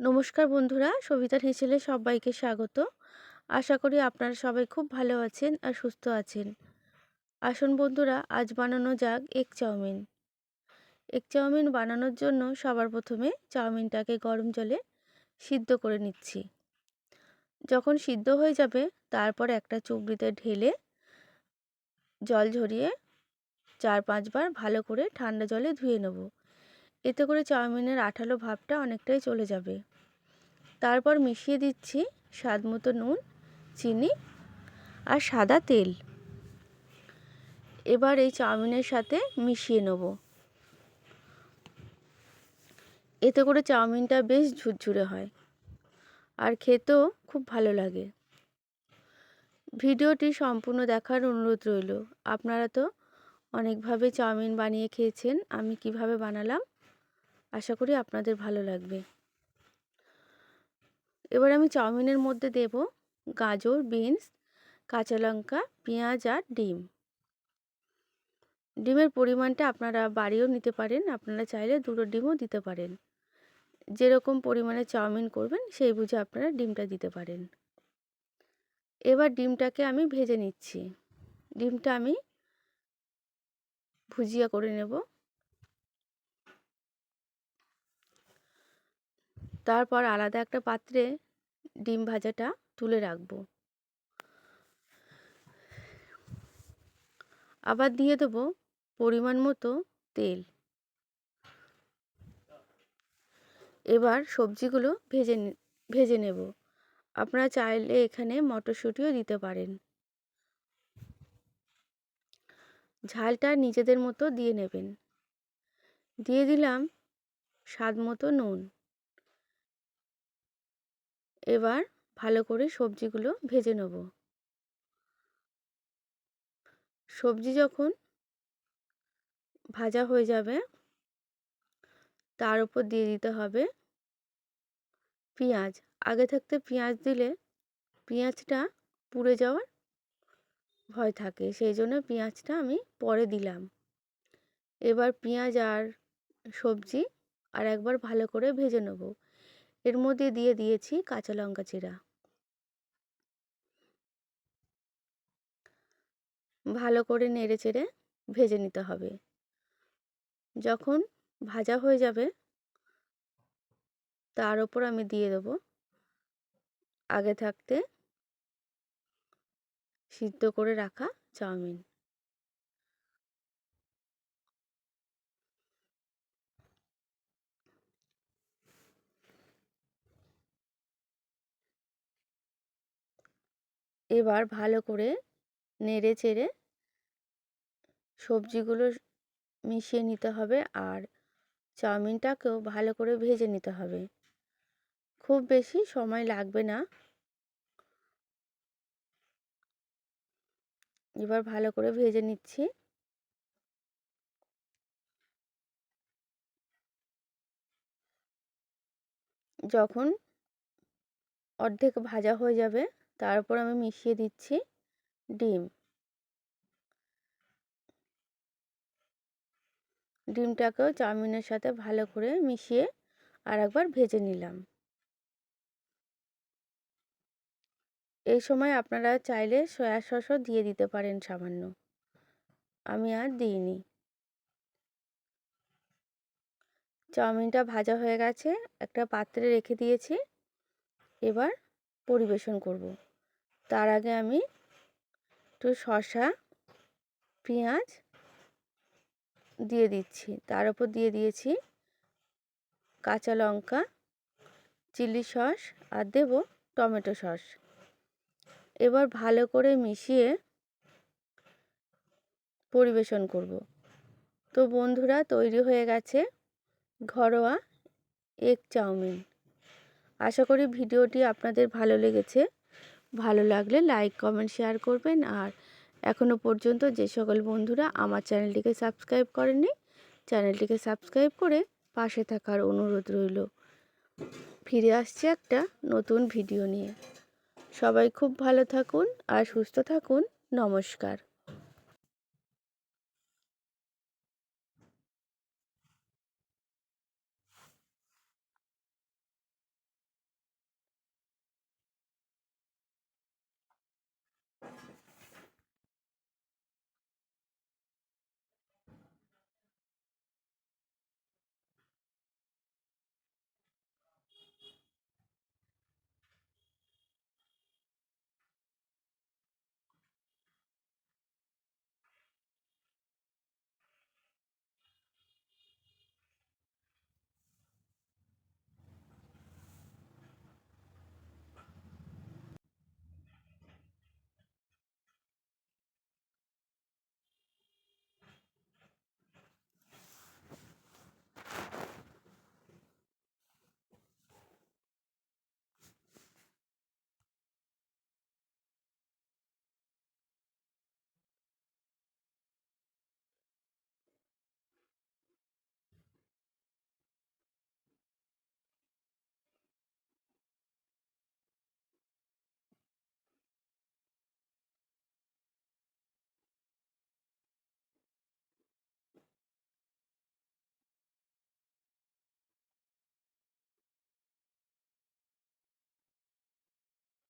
নমস্কার বন্ধুরা সবিতার হেসেলে সবাইকে স্বাগত। আশা করি আপনারা সবাই খুব ভালো আছেন আর সুস্থ আছেন। আসুন বন্ধুরা, আজ বানানো যাক এগ চাউমিন। এক চাউমিন বানানোর জন্য সবার প্রথমে চাউমিনটাকে গরম জলে সিদ্ধ করে নিচ্ছি। যখন সিদ্ধ হয়ে যাবে, তারপর একটা চুবড়িতে ঢেলে জল ঝরিয়ে চার পাঁচবার ভালো করে ঠান্ডা জলে ধুয়ে নেব। এতে করে চাউমিনের আঠালো ভাবটা অনেকটাই চলে যাবে। তারপর মিশিয়ে দিচ্ছি স্বাদ মতো নুন, চিনি আর সাদা তেল। এবার এই চাউমিনের সাথে মিশিয়ে নেব। এতে করে চাউমিনটা বেশ ঝুরঝুরে হয় আর খেতেও খুব ভালো লাগে। ভিডিওটি সম্পূর্ণ দেখার অনুরোধ রইল। আপনারা তো অনেকভাবে চাউমিন বানিয়ে খেয়েছেন, আমি কীভাবে বানালাম আশা করি আপনাদের ভালো লাগবে। এবার আমি চাউমিনের মধ্যে দেব গাজর, বিনস, কাঁচা লঙ্কা, পেঁয়াজ আর ডিম। ডিমের পরিমাণটা আপনারা বাড়িয়েও নিতে পারেন, আপনারা চাইলে দুটো ডিমও দিতে পারেন। যেরকম পরিমাণে চাউমিন করবেন, সেই বুঝে আপনারা ডিমটা দিতে পারেন। এবার ডিমটাকে আমি ভেজে নিচ্ছি। ডিমটা আমি ভুজিয়া করে নেব। তারপর আলাদা একটা পাত্রে ডিম ভাজাটা তুলে রাখব। আবার দিয়ে দেবো পরিমাণ মতো তেল। এবার সবজিগুলো ভেজে ভেজে নেব। আপনারা চাইলে এখানে মটরশুঁটিও দিতে পারেন। ঝালটা নিজেদের মতো দিয়ে নেবেন। দিয়ে দিলাম স্বাদ মতো নুন। এবার ভালো করে সবজিগুলো ভেজে নেব। সবজি যখন ভাজা হয়ে যাবে, তার উপর দিয়ে দিতে হবে পেঁয়াজ। আগে থাকতে পেঁয়াজ দিলে পেঁয়াজটা পুড়ে যাওয়ার ভয় থাকে, সেই জন্য পেঁয়াজটা আমি পরে দিলাম। এবার পেঁয়াজ আর সবজি আর একবার ভালো করে ভেজে নেব। এর মধ্যে দিয়ে দিয়েছি কাঁচা লঙ্কা চিরা। ভালো করে নেড়ে চেড়ে ভেজে নিতে হবে। যখন ভাজা হয়ে যাবে, তার ওপর আমি দিয়ে দেবো আগে থাকতে সিদ্ধ করে রাখা চাউমিন। এবার ভালো করে নেড়ে চেড়ে সবজিগুলো মিশিয়ে নিতে হবে আর চাউমিনটাকেও ভালো করে ভেজে নিতে হবে। খুব বেশি সময় লাগবে না। এবার ভালো করে ভেজে নিচ্ছি। যখন অর্ধেক ভাজা হয়ে যাবে তারপর আমি মিশিয়ে দিচ্ছি ডিম। ডিমটাকেও চাউমিনের সাথে ভালো করে মিশিয়ে আর একবার ভেজে নিলাম। এই সময় আপনারা চাইলে সয়া সসও দিয়ে দিতে পারেন সামান্য। আমি আর দিইনি। চাউমিনটা ভাজা হয়ে গেছে, একটা পাত্রে রেখে দিয়েছি। এবার পরিবেশন করব। তার আগে আমি একটু শসা, পেঁয়াজ দিয়ে দিচ্ছি। তার উপর দিয়ে দিয়েছি কাঁচা লঙ্কা, চিলি সস আর দেব টমেটো সস। এবার ভালো করে মিশিয়ে পরিবেশন করব। তো বন্ধুরা, তৈরি হয়ে গেছে ঘরোয়া এগ চাউমিন। আশা করি ভিডিওটি আপনাদের ভালো লেগেছে। ভালো লাগলে লাইক, কমেন্ট, শেয়ার করবেন। আর এখনও পর্যন্ত যে সকল বন্ধুরা আমার চ্যানেলটিকে সাবস্ক্রাইব করেননি, চ্যানেলটিকে সাবস্ক্রাইব করে পাশে থাকার অনুরোধ রইল। ফিরে আসছে একটা নতুন ভিডিও নিয়ে। সবাই খুব ভালো থাকুন আর সুস্থ থাকুন। নমস্কার।